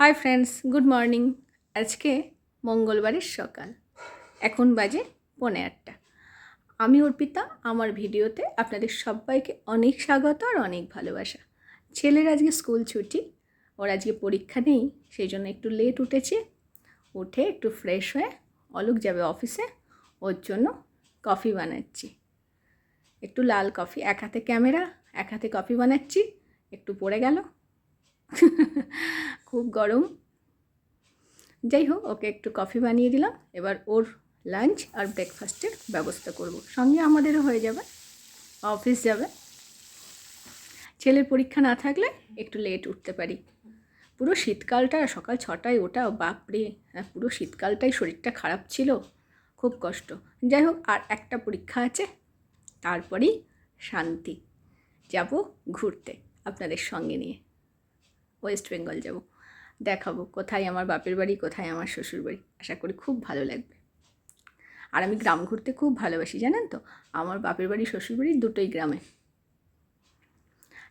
Hi friends, good morning. আজকে মঙ্গলবারের সকাল। এখন বাজে পৌনে আটটা। আমি অর্পিতা, আমার ভিডিওতে আপনাদের সবাইকে অনেক স্বাগত আর অনেক ভালোবাসা। ছেলের আজকে স্কুল ছুটি, ওর আজকে পরীক্ষা নেই, সেই জন্য একটু লেট উঠেছে। উঠে একটু ফ্রেশ হয়ে অলোক যাবে অফিসে ওর জন্য কফি বানাচ্ছি। একটু লাল কফি এক হাতে ক্যামেরা এক হাতে কফি বানাচ্ছি, একটু পড়ে গেল। খুব গরম। যাই হোক, ওকে একটু কফি বানিয়ে দিলাম। এবার ওর লাঞ্চ আর ব্রেকফাস্টের ব্যবস্থা করব। সঙ্গে আমাদেরও হয়ে যাবে। অফিস যাবে। ছেলের পরীক্ষা না থাকলে একটু লেট উঠতে পারি। পুরো শীতকালটা, সকাল ছটায় ওটা, বাপরে! হ্যাঁ পুরো শীতকালটাই শরীরটা খারাপ ছিল। খুব কষ্ট। যাই হোক, আর একটা পরীক্ষা আছে। তারপরেই শান্তি। যাব ঘুরতে আপনাদের সঙ্গে নিয়ে। ওয়েস্ট বেঙ্গল যাব। দেখাবো কোথায় আমার বাপের বাড়ি, কোথায় আমার শ্বশুর বাড়ি। আশা করি খুব ভালো লাগবে। আর আমি গ্রাম ঘুরতে খুব ভালোবাসি, জানেন তো? আমার বাপের বাড়ি, শ্বশুর বাড়ি দুটোই গ্রামে।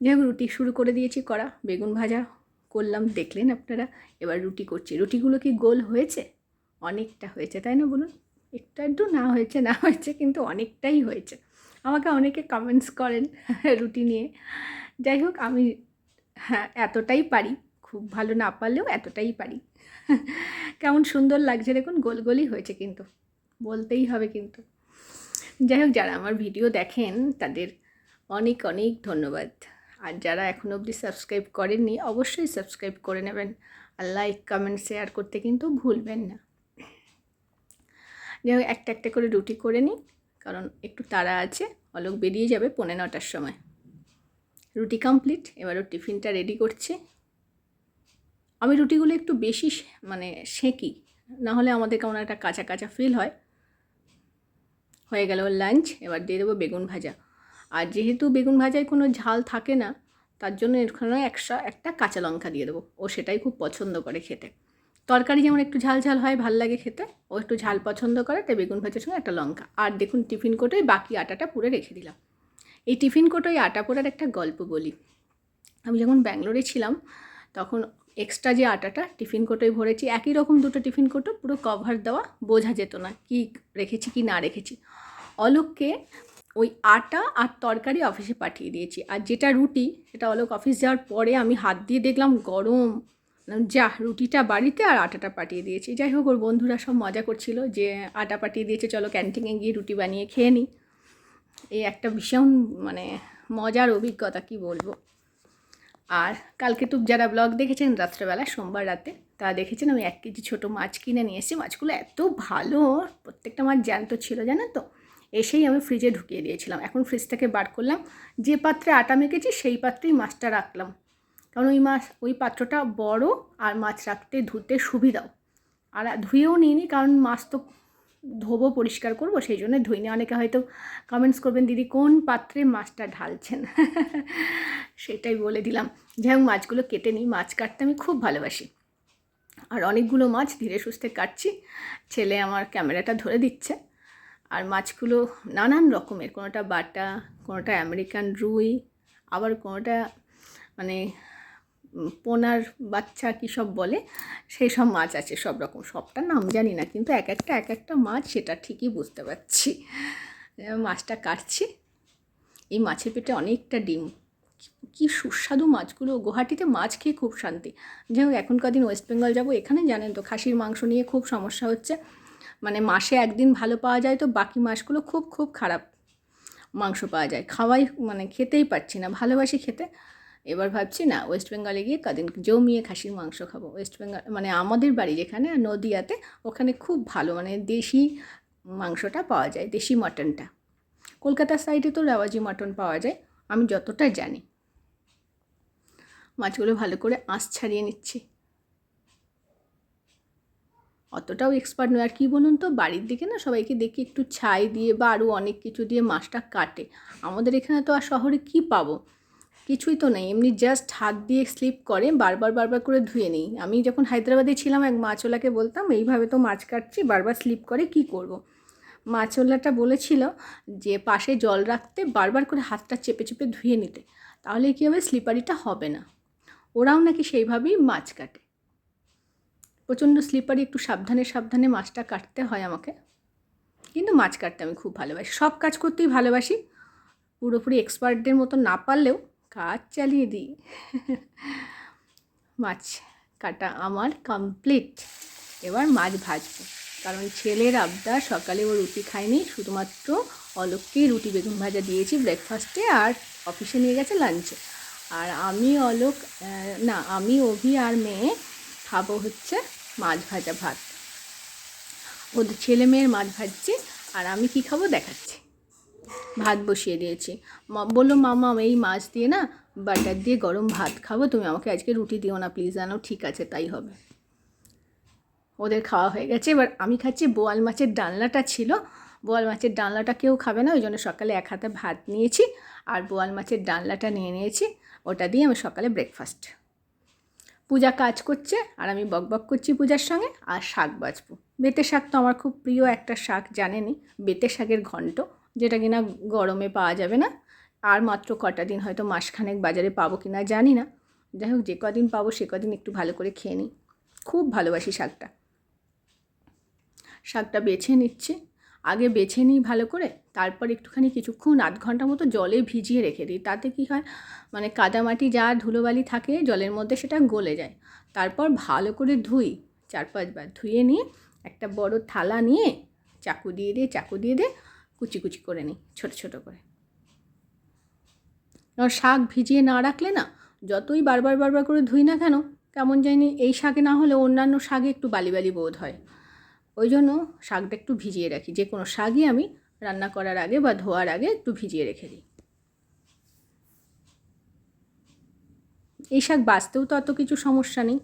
যাই রুটি শুরু করে দিয়েছি করা বেগুন ভাজা করলাম, দেখলেন আপনারা? এবার রুটি করছি। রুটিগুলো কি গোল হয়েছে? অনেকটা হয়েছে, তাই না বলুন? একটু একটু না হয়েছে না হয়েছে, কিন্তু অনেকটাই হয়েছে। আমাকে অনেকে কমেন্টস করেন রুটি নিয়ে। যাই হোক, আমি হ্যাঁ এতটাই পারি। খুব ভালো না পারলেও এতটাই পারি। কেমন সুন্দর লাগছে দেখুন গোল গোলই হয়েছে কিন্তু। বলতেই হবে কিন্তু। যাই হোক, যারা আমার ভিডিও দেখেন, তাদের অনেক অনেক ধন্যবাদ। আর যারা এখনও অবধি সাবস্ক্রাইব করেননি, অবশ্যই সাবস্ক্রাইব করে নেবেন। আর লাইক, কমেন্ট, শেয়ার করতে কিন্তু ভুলবেন না। যাই হোক, একটা একটা করে রুটি করে নিই, কারণ একটু তাড়া আছে। অলোক বেরিয়ে যাবে পৌনে নটার সময়। রুটি কমপ্লিট এবার ওর টিফিনটা রেডি করছে। আমি রুটিগুলো একটু বেশি মানে সেঁকি নাহলে আমাদের কেমন একটা কাঁচা কাঁচা ফিল হয়। হয়ে গেল লাঞ্চ এবার দিয়ে দেবো বেগুন ভাজা। আর যেহেতু বেগুন ভাজায় কোনো ঝাল থাকে না, তার জন্য এখানে একশো একটা কাঁচা লঙ্কা দিয়ে দেবো। ও সেটাই খুব পছন্দ করে খেতে। তরকারি যেমন একটু ঝাল ঝাল হয়, ভালো লাগে খেতে, ও একটু ঝাল পছন্দ করে, তাই বেগুন ভাজার সঙ্গে একটা লঙ্কা। আর দেখুন টিফিন কোটোয় বাকি আটাটা পুরো রেখে দিলাম। এই টিফিন কোটোয় আটা পোড়ার একটা গল্প বলি। আমি যখন ব্যাঙ্গালোরে ছিলাম, তখন এক্সট্রা যে আটাটা টিফিন কোটোয় ভরেছি, একই রকম দুটো টিফিন কোটো পুরো কভার দেওয়া বোঝা যেত না, কি রেখেছি, কি না রেখেছি। অলোককে ওই আটা আর তরকারি অফিসে পাঠিয়ে দিয়েছি। আর যেটা রুটি, সেটা অলোক অফিস যাওয়ার পরে আমি হাত দিয়ে দেখলাম গরম যা, রুটিটা বাড়িতে আর আটাটা পাঠিয়ে দিয়েছি। যাই হোক, ওর বন্ধুরা সব মজা করছিল যে আটা পাঠিয়ে দিয়েছে, চলো ক্যান্টিনে গিয়ে রুটি বানিয়ে খেয়ে নিই এই একটা ভীষণ মানে মজার অভিজ্ঞতা, কি বলব? আর কালকে তো যারা ব্লগ দেখেছেন রাত্রেবেলা, সোমবার রাতে, তারা দেখেছেন আমি এক কেজি ছোটো মাছ কিনে নিয়ে এসেছি। মাছগুলো এত ভালো, প্রত্যেকটা মাছ জ্যান্ত ছিল, জানেন তো? এসেই আমি ফ্রিজে ঢুকিয়ে দিয়েছিলাম। এখন ফ্রিজ থেকে বার করলাম, যে পাত্রে আটা মেখেছি, সেই পাত্রেই মাছটা রাখলাম। কারণ ওই মাছ, ওই পাত্রটা বড় আর মাছ রাখতে ধুতে সুবিধাও। আর ধুয়েও নিইনি, কারণ মাছ তো ধোবো, পরিষ্কার করব, সেই জন্য ধুইনি। অনেকে হয়তো কমেন্টস করবেন, দিদি, কোন পাত্রে মাছটা ঢালছেন? সেটাই বলে দিলাম। যাই হোক, মাছগুলো কেটে নিই। মাছ কাটতে আমি খুব ভালোবাসি। আর অনেকগুলো মাছ ধীরে সুস্থে কাটছি। ছেলে আমার ক্যামেরাটা ধরে দিচ্ছে। আর মাছগুলো নানান রকমের, কোনোটা বাটা, কোনোটা আমেরিকান রুই, আবার কোনোটা মানে পোনার বাচ্চা কী সব বলে? সেই সব মাছ আছে, সব রকম। সবটা নাম জানি না, কিন্তু এক একটা এক একটা মাছ সেটা ঠিকই বুঝতে পারছি। মাছটা কাটছি। এই মাছের পেটে অনেকটা ডিম। কি সুস্বাদু মাছগুলো। গুয়াহাটিতে মাছ খেয়ে খুব শান্তি। যাই হোক, এখনকার দিন ওয়েস্ট বেঙ্গল যাব এখানে, জানেন তো, খাসির মাংস নিয়ে খুব সমস্যা হচ্ছে। মানে মাসে একদিন ভালো পাওয়া যায় তো বাকি মাসগুলো খুব খুব খারাপ মাংস পাওয়া যায়। খাওয়াই মানে খেতেই পারছি না, ভালোবাসি খেতে। এবার ভাবছি, না ওয়েস্ট বেঙ্গলে গিয়ে কদিন জমিয়ে খাসির মাংস খাব। ওয়েস্ট বেঙ্গল মানে আমাদের বাড়ি যেখানে নদিয়াতে, ওখানে খুব ভালো মানে দেশি মাংসটা পাওয়া যায়, দেশি মাটনটা। কলকাতার সাইডে তো রেওয়াজি মাটন পাওয়া যায়, আমি যতটা জানি। মাছগুলো ভালো করে আঁশ ছাড়িয়ে নিচ্ছি। অতটাও এক্সপার্ট নয়। আর কী বলুন তো, বাড়ির দিকে না সবাইকে দেখি একটু ছাই দিয়ে বা আরও অনেক কিছু দিয়ে মাছটা কাটে। আমাদের এখানে তো আর শহরে কী পাবো? কিছুই তো নেই, এমনি জাস্ট হাত দিয়ে স্লিপ করে বারবার বারবার করে ধুয়ে নিই। আমি যখন হায়দ্রাবাদে ছিলাম, এক মাছওয়ালাকে বলতাম, এইভাবে তো মাছ কাটছি, বারবার স্লিপ করে, কি করব। মাছওয়ালাটা বলেছিল যে, পাশে জল রাখতে বারবার করে হাতটা চেপে চেপে ধুয়ে নিতে, তাহলে কী হবে স্লিপারিটা হবে না? ওরাও নাকি সেইভাবেই মাছ কাটে। প্রচণ্ড স্লিপারি একটু সাবধানে সাবধানে মাছটা কাটতে হয় আমাকে। কিন্তু মাছ কাটতে আমি খুব ভালোবাসি। সব কাজ করতেই ভালোবাসি। পুরোপুরি এক্সপার্টদের মতো না পারলেও কাজ চালিয়ে দিই। মাছ কাটা আমার কমপ্লিট এবার মাছ ভাজবো। কারণ ছেলের আবদার, সকালে ও রুটি খায়নি, শুধুমাত্র অলোককেই রুটি বেগুন ভাজা দিয়েছি ব্রেকফাস্টে আর অফিসে নিয়ে গেছে লাঞ্চে আর আমি অলোক না, আমি, অভি আর মেয়ে খাব হচ্ছে মাছ ভাজা ভাত। ওদের ছেলে মেয়ের মাছ ভাজছি, আর আমি কি খাব দেখাচ্ছি। ভাত বসিয়ে দিয়েছি। বলল, মামা এই মাছ দিয়ে না বাটার দিয়ে গরম ভাত খাব। তুমি আমাকে আজকে রুটি দিও না প্লিজ জানো, ঠিক আছে, তাই হবে। ওদের খাওয়া হয়ে গেছে। এবার আমি খাচ্ছি বোয়াল মাছের ডালনাটা ছিল। বোয়াল মাছের ডালনাটা কেউ খাবে না, ওই জন্য সকালে এক হাতে ভাত নিয়েছি আর বোয়াল মাছের ডালনাটা নিয়ে নিয়েছি। ওটা দিয়ে আমি সকালে ব্রেকফাস্ট পূজা কাজ করছে আর আমি বকবক করছি পূজার সঙ্গে আর শাক বাজবো বেতে শাক তো আমার খুব প্রিয়, একটা শাক জানেনি। বেতে শাকের ঘন্ট। যেটা কিনা গরমে পাওয়া যাবে না। আর মাত্র কটা দিন হয়তো মাসখানেক বাজারে পাবো কি না জানি না। যাই হোক, যে কদিন পাবো সে কদিন একটু ভালো করে খেয়ে নিই। খুব ভালোবাসি শাকটা। শাকটা বেছে নিচ্ছি। আগে বেছে নিই ভালো করে, তারপর একটুখানি কিছুক্ষণ আধ ঘণ্টা মতো জলে ভিজিয়ে রেখে দিই। তাতে কী হয় মানে কাদামাটি যা ধুলোবালি থাকে জলের মধ্যে সেটা গলে যায়। তারপর ভালো করে ধুই, চার পাঁচবার ধুয়ে নিয়ে একটা বড় থালা নিয়ে চাকু দিয়ে দিয়ে, চাকু দিয়ে দিয়ে কুচি কুচি করে নিই, ছোটো ছোটো করে। শাক ভিজিয়ে না রাখলে না, যতই বারবার বারবার করে ধুই না কেন, কেমন জানি এই শাকে না হলে অন্যান্য শাকে একটু বালি বালি বোধ হয়। ওই জন্য শাকটা একটু ভিজিয়ে রাখি, যে কোনো শাকই আমি রান্না করার আগে বা ধোয়ার আগে একটু ভিজিয়ে রেখে দিই। এই শাক বাঁচতেও তো অত কিছু সমস্যা নেই।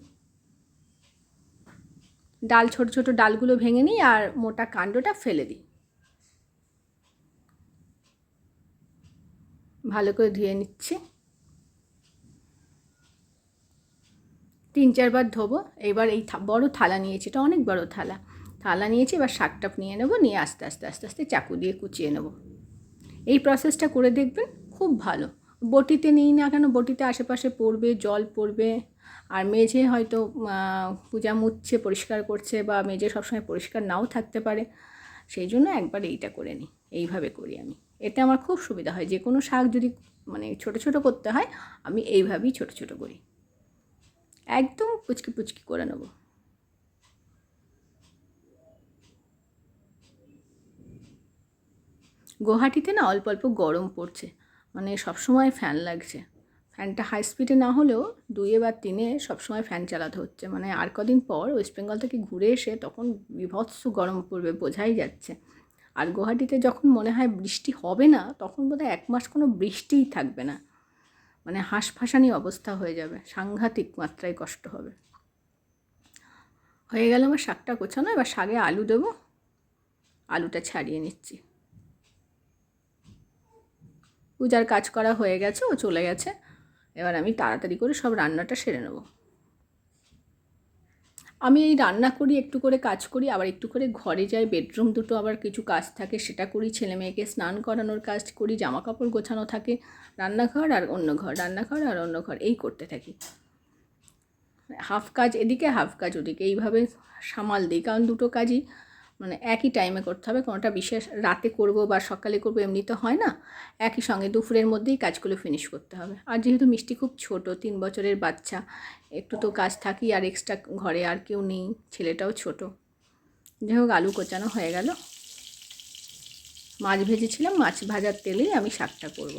ডাল, ছোট ছোট ডালগুলো ভেঙে নিই আর মোটা কাণ্ডটা ফেলে দিই। ভালো করে ধুয়ে নিচ্ছি। তিন চারবার ধোবো। এবার এই বড় থালা নিয়েছি। এটা অনেক বড় থালা। থালা নিয়েছি, এবার শাকটা নিয়ে নেব, নিয়ে আস্তে আস্তে আস্তে আস্তে চাকু দিয়ে কুচিয়ে নেব। এই প্রসেসটা করে দেখবেন খুব ভালো। বটিতে নিই না কেন, বটিতে আশেপাশে পড়বে, জল পড়বে, আর মেঝে হয়তো পূজা মুচ্ছে, পরিষ্কার করছে বা মেঝে সবসময় পরিষ্কার নাও থাকতে পারে। সেই জন্য একবার এইটা করে নিই। এইভাবে করি আমি। এতে আমার খুব সুবিধা হয়। যে কোনো শাক যদি মানে ছোট ছোট করতে হয়, আমি এইভাবেই ছোট ছোট করি। একদম পুচকি পুচকি করে নেব। গুয়াহাটিতে না অল্প অল্প গরম পড়ছে। মানে সবসময় ফ্যান লাগছে। ফ্যানটা হাই স্পিডে না হলেও দুইয়ে বা তিনে সবসময় ফ্যান চালাতে হচ্ছে। মানে আর কদিন পর ওয়েস্ট বেঙ্গল থেকে ঘুরে এসে তখন বিভৎস গরম পড়বে, বোঝাই যাচ্ছে। আর গুয়াহাটিতে যখন মনে হয় বৃষ্টি হবে না, তখন বোধহয় এক মাস কোনো বৃষ্টিই থাকবে না। মানে হাঁসফাঁসানি অবস্থা হয়ে যাবে, সাংঘাতিক মাত্রায় কষ্ট হবে। হয়ে গেল আমার শাকটা গোছানো, এবার শাকে আলু দেবো। আলুটা ছাড়িয়ে নিচ্ছি। পূজার কাজ করা হয়ে গেছে, ও চলে গেছে। এবার আমি তাড়াতাড়ি করে সব রান্নাটা সেরে নেব। আমি এই রান্না করি, একটু করে কাজ করি, আবার একটু করে ঘরে যাই, বেডরুম দুটো আবার কিছু কাজ থাকে, সেটা করি, ছেলে মেয়েকে স্নান করানোর কাজ করি জামা কাপড় গোছানো থাকে, রান্নাঘর আর অন্য ঘর, রান্নাঘর আর অন্য ঘর, এই করতে থাকি। হাফ কাজ এদিকে, হাফ কাজ ওদিকে, এইভাবে সামাল দিই, কারণ দুটো কাজই মানে একই টাইমে করতে হবে। কোনোটা বিশেষ রাতে করব বা সকালে করব এমনি তো হয় না। একই সঙ্গে দুপুরের মধ্যেই কাজগুলো ফিনিশ করতে হবে। আর যেহেতু মিষ্টি খুব ছোট, তিন বছরের বাচ্চা, একটু তো কাজ থাকি আর এক্সট্রা ঘরে আর কেউ নেই, ছেলেটাও ছোট। যাই হোক, আলু কোচানো হয়ে গেল। মাছ ভেজেছিলাম, মাছ ভাজার তেলেই আমি শাকটা করব।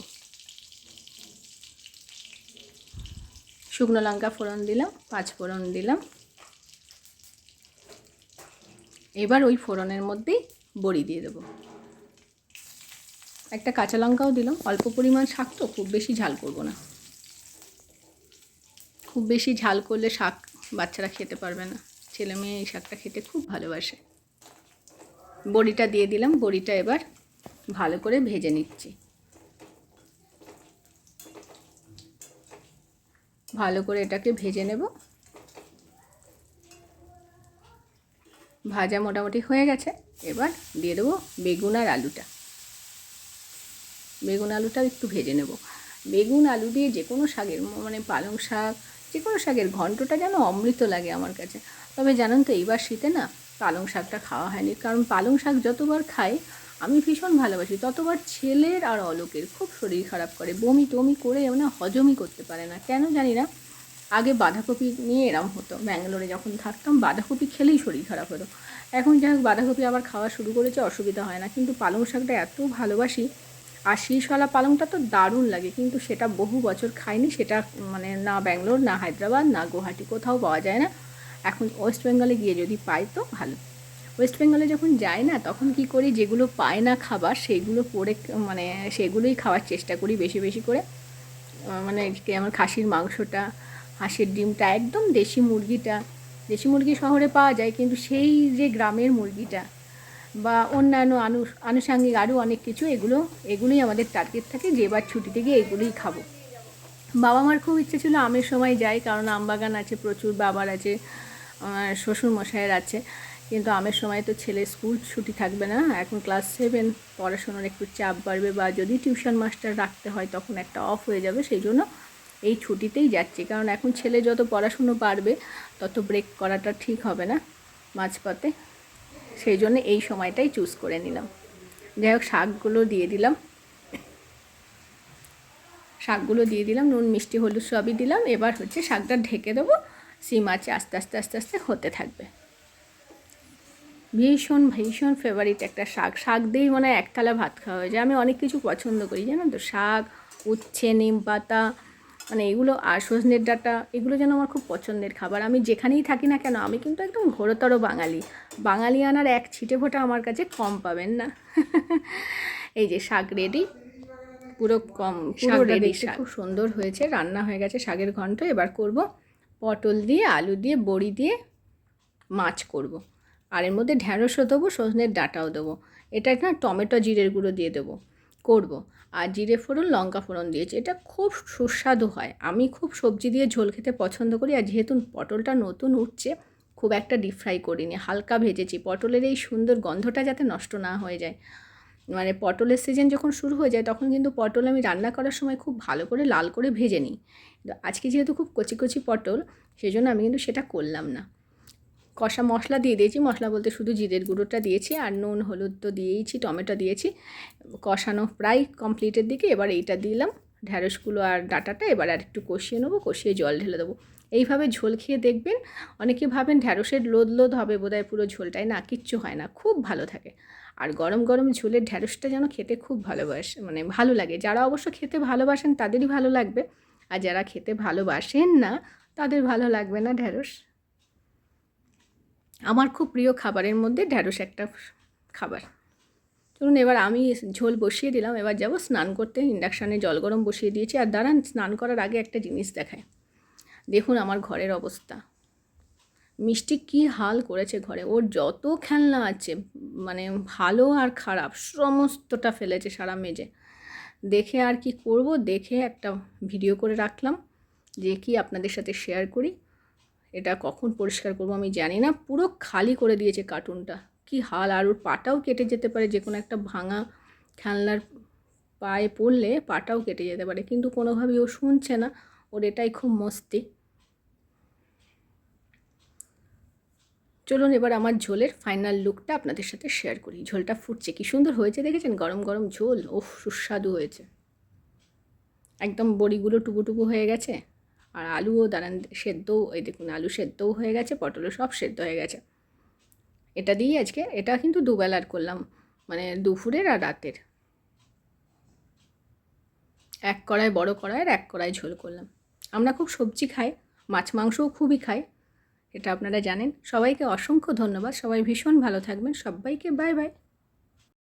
শুকনো লঙ্কা ফোড়ন দিলাম, পাঁচ ফোড়ন দিলাম। এবার ওই ফোড়নের মধ্যেই বড়ি দিয়ে দেবো। একটা কাঁচা লঙ্কাও দিলাম, অল্প পরিমাণ শাক তো, খুব বেশি ঝাল করব না। খুব বেশি ঝাল করলে শাক বাচ্চারা খেতে পারবে না। ছেলে মেয়ে এই শাকটা খেতে খুব ভালোবাসে। বড়িটা দিয়ে দিলাম, বড়িটা এবার ভালো করে ভেজে নিচ্ছি। ভালো করে এটাকে ভেজে নেব। ভাজা মোটামুটি হয়ে গেছে। এবার দিয়ে দেবো বেগুন আর আলুটা। বেগুন আলুটাও একটু ভেজে নেব। বেগুন, আলু দিয়ে যে কোনো শাকের মানে পালং শাক যে কোনো শাকের ঘন্টটা যেন অমৃত লাগে আমার কাছে। তবে জানেন তো, এইবার শীতে না পালং শাকটা খাওয়া হয়নি। কারণ পালং শাক যতবার খাই, আমি ভীষণ ভালোবাসি। ততবার ছেলের আর অলোকের খুব শরীর খারাপ করে। বমি টমি করে মানে হজমই করতে পারে না। কেন জানি না আগে বাঁধাকপি নিয়ে এরম হতো। ব্যাঙ্গালোরে যখন থাকতাম, বাঁধাকপি খেলেই শরীর খারাপ হতো। এখন যাই হোক, বাঁধাকপি আবার খাওয়া শুরু করেছে, অসুবিধা হয় না। কিন্তু পালং শাকটা এত ভালোবাসি আর শীষওয়ালা পালংটা তো দারুণ লাগে। কিন্তু সেটা বহু বছর খাইনি, সেটা মানে না ব্যাঙ্গালোর, না হায়দ্রাবাদ, না গুয়াহাটি, কোথাও পাওয়া যায় না। এখন ওয়েস্ট বেঙ্গলে গিয়ে যদি পাই তো ভালো। ওয়েস্ট বেঙ্গলে যখন যাই না, তখন কি করি, যেগুলো পায় না খাবার, সেগুলো পরে মানে সেগুলোই খাওয়ার চেষ্টা করি বেশি বেশি করে। মানে আমার খাসির মাংসটা হাঁসের ডিমটা, একদম দেশি মুরগিটা, দেশি মুরগি শহরে পাওয়া যায়, কিন্তু সেই যে গ্রামের মুরগিটা বা অন্যান্য আনু, আনুষাঙ্গিক আরও অনেক কিছু, এগুলো, এগুলোই আমাদের টার্গেট থাকে যে এবার ছুটিতে গিয়ে এগুলোই খাব। বাবা মার খুব ইচ্ছে ছিল আমের সময় যাই, কারণ আম বাগান আছে, প্রচুর বাবার আছে শ্বশুর মশাইয়ের আছে, কিন্তু আমের সময় তো ছেলে স্কুল ছুটি থাকবে না, এখন ক্লাস সেভেন পড়াশোনার একটু চাপ বাড়বে বা যদি টিউশন মাস্টার রাখতে হয়, তখন একটা অফ হয়ে যাবে, সেই জন্য এই ছুটিতেই যাচ্ছি। কারণ এখন ছেলে যত পড়াশুনো পারবে, তত ব্রেক করাটা ঠিক হবে না মাঝপথে। সেই জন্য এই সময়টাই চুজ করে নিলাম। যাই হোক, শাকগুলো দিয়ে দিলাম। শাকগুলো দিয়ে দিলাম, নুন, মিষ্টি, হলুদ সবই দিলাম। এবার হচ্ছে শাকটা ঢেকে দেবো। সিম আছে, আস্তে আস্তে আস্তে আস্তে হতে থাকবে। ভীষণ ভীষণ ফেভারিট একটা শাক। শাক দিয়েই মনে হয় এক থালা ভাত খাওয়া হয়ে যায়। আমি অনেক কিছু পছন্দ করি, জানো তো? শাক, উচ্ছে, নিম পাতা মানে এগুলো আর সজনের ডাঁটা এগুলো যেন আমার খুব পছন্দের খাবার। আমি যেখানেই থাকি না কেন আমি কিন্তু একদম ঘোরতর বাঙালি। বাঙালি আনার এক ছিটে ফোঁটা আমার কাছে কম পাবেন না। এই যে শাক রেডি। পুরো কম পুরো রেডি খুব সুন্দর হয়েছে রান্না হয়ে গেছে শাকের ঘন্ট। এবার করব পটল দিয়ে আলু দিয়ে বড়ি দিয়ে মাছ করব। আর এর মধ্যে ঢ্যাঁড়সও দেবো সজনের ডাঁটাও দেবো। এটা না টমেটো জিরের গুঁড়ো দিয়ে দেবো। করব। আর জিরে ফোড়ন, লঙ্কা ফোড়ন দিয়েছি। এটা খুব সুস্বাদু হয়। আমি খুব সবজি দিয়ে ঝোল খেতে পছন্দ করি আর যেহেতু পটলটা নতুন উঠছে, খুব একটা ডিপ ফ্রাই করিনি। হালকা ভেজেছি। পটলের এই সুন্দর গন্ধটা যাতে নষ্ট না হয়ে যায়। মানে পটলের সিজন যখন শুরু হয়ে যায়, তখন কিন্তু পটল আমি রান্না করার সময় খুব ভালো করে লাল করে ভেজে নিই। আজকে যেহেতু খুব কচি কচি পটল সেই জন্য আমি কিন্তু সেটা করলাম না। কষা মশলা দিয়ে দিয়েছি। মশলা বলতে শুধু জিরের গুঁড়োটা দিয়েছি আর নুন, হলুদ তো দিয়েইছি, টমেটো দিয়েছি। কষানো প্রায় কমপ্লিটের দিকে এবার এইটা দিলাম। ঢ্যাঁড়সগুলো আর ডাটাটা এবার আর একটু কষিয়ে নেব, কষিয়ে জল ঢেলে দেবো। এইভাবে ঝোল খেয়ে দেখবেন, অনেকে ভাবেন ঢ্যাঁড়সের লোদ লোদ হবে, বোধহয় পুরো ঝোলটাই। না, কিচ্ছু হয় না, খুব ভালো থাকে। আর গরম গরম ঝোলের ঢ্যাঁড়সটা যেন খেতে খুব ভালোবাসে মানে ভালো লাগে। যারা অবশ্য খেতে ভালোবাসেন তাদেরই ভালো লাগবে, আর যারা খেতে ভালোবাসেন না, তাদের ভালো লাগবে না ঢ্যাঁড়স আমার খুব প্রিয় খাবারের মধ্যে ঢ্যাঁড়স একটা খাবার। চলুন এবার আমি ঝোল বসিয়ে দিলাম, এবার যাব স্নান করতে। ইন্ডাকশানে জল গরম বসিয়ে দিয়েছি। আর দাঁড়ান, স্নান করার আগে একটা জিনিস দেখায় দেখুন আমার ঘরের অবস্থা। মিষ্টি কি হাল করেছে ঘরে। ওর যত খেলনা আছে মানে ভালো আর খারাপ, সমস্তটা ফেলেছে সারা মেজে দেখে আর কি করব? দেখে একটা ভিডিও করে রাখলাম, যে কি আপনাদের সাথে শেয়ার করি। এটা কখন পরিষ্কার করব আমি জানি না। পুরো খালি করে দিয়েছে কার্টুনটা। কি হাল, আর ওর পাটাও কেটে যেতে পারে যে কোনো একটা ভাঙা খেলনার পায়ে পড়লে পাটাও কেটে যেতে পারে, কিন্তু কোনোভাবেই ও শুনছে না। ওর এটাই খুব মস্তি। চলুন এবার আমার ঝোলের ফাইনাল লুকটা আপনাদের সাথে শেয়ার করি। ঝোলটা ফুটছে, কি সুন্দর হয়েছে দেখেছেন? গরম গরম ঝোল ওফ সুস্বাদু হয়েছে। একদম বড়িগুলো টুকু টুকু হয়ে গেছে। আর আলুও দাঁড়ান, সেদ্ধও, এই দেখুন আলু সেদ্ধও হয়ে গেছে, পটলও সব সেদ্ধ হয়ে গেছে। এটা দিয়েই আজকে, এটা কিন্তু দুবেলার করলাম মানে দুপুরের আর রাতের। এক কড়াই বড় কড়াইয়ের, এক কড়াই ঝোল করলাম। আমরা খুব সবজি খাই, মাছ মাংসও খুবই খাই, এটা আপনারা জানেন। সবাইকে অসংখ্য ধন্যবাদ, সবাই ভীষণ ভালো থাকবেন, সবাইকে বাই বাই।